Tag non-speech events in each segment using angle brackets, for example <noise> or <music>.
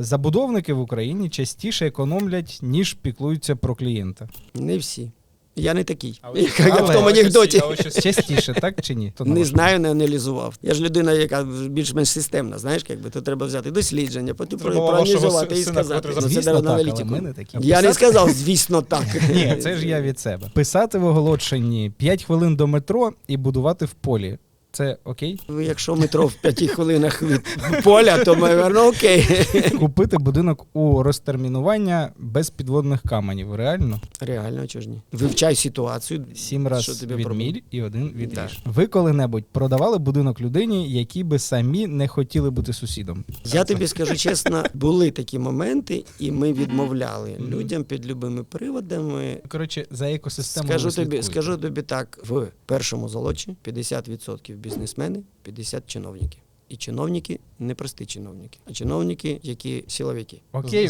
Забудовники в Україні частіше економлять, ніж піклуються про клієнта. Не всі. Я не такий. А Як в тому анекдоті. Частіше, так чи ні? То Не знаю, не аналізував. Я ж людина, яка більш-менш системна, знаєш, якби то треба взяти дослідження, потім вашого проаналізувати і сказати. Звісно, так, але ми не такі. Я не сказав, звісно, так. <laughs> Ні, це ж я від себе. Писати в оголошенні 5 хвилин до метро і будувати в полі. Це окей? Ви, Якщо метро в п'яти хвилинах від поля, то мабуть, окей. Купити будинок у розтермінування без підводних каменів. Реально? Реально, чого ж ні? Вивчай ситуацію. Сім Що раз відміль і один відріж. Так. Ви коли-небудь продавали будинок людині, які би самі не хотіли бути сусідом? Я тобі скажу чесно, були такі моменти, і ми відмовляли Мгм. людям під любими приводами. Коротше, за екосистемою Скажу тобі, скажу тобі так: в першому залочі 50% бізнесмени, 50% чиновники. І чиновники не прості чиновники, а чиновники, які силовики. Окей,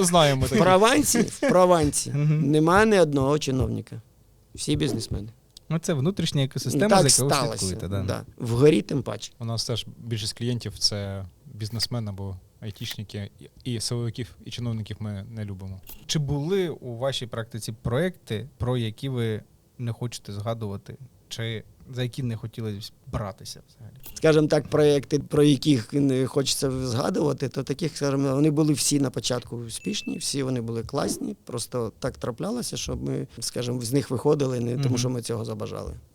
Знаємо В. Прованці, в Прованці нема ні одного чиновника. Всі бізнесмени. Ну, це внутрішня екосистема, так за якою ви сталося. слідкуєте. Да. Да. Вгорі тим паче. У нас теж більшість клієнтів це бізнесмени або айтішники, і силовиків, і чиновників ми не любимо. Чи були у вашій практиці проекти, про які ви не хочете згадувати, чи за які не хотілося братися взагалі? Скажімо так, проекти, про яких не хочеться згадувати, то таких, скажімо, вони були всі на початку успішні, всі вони були класні. Просто так траплялося, що ми, скажімо, з них виходили не тому, що ми цього забажали.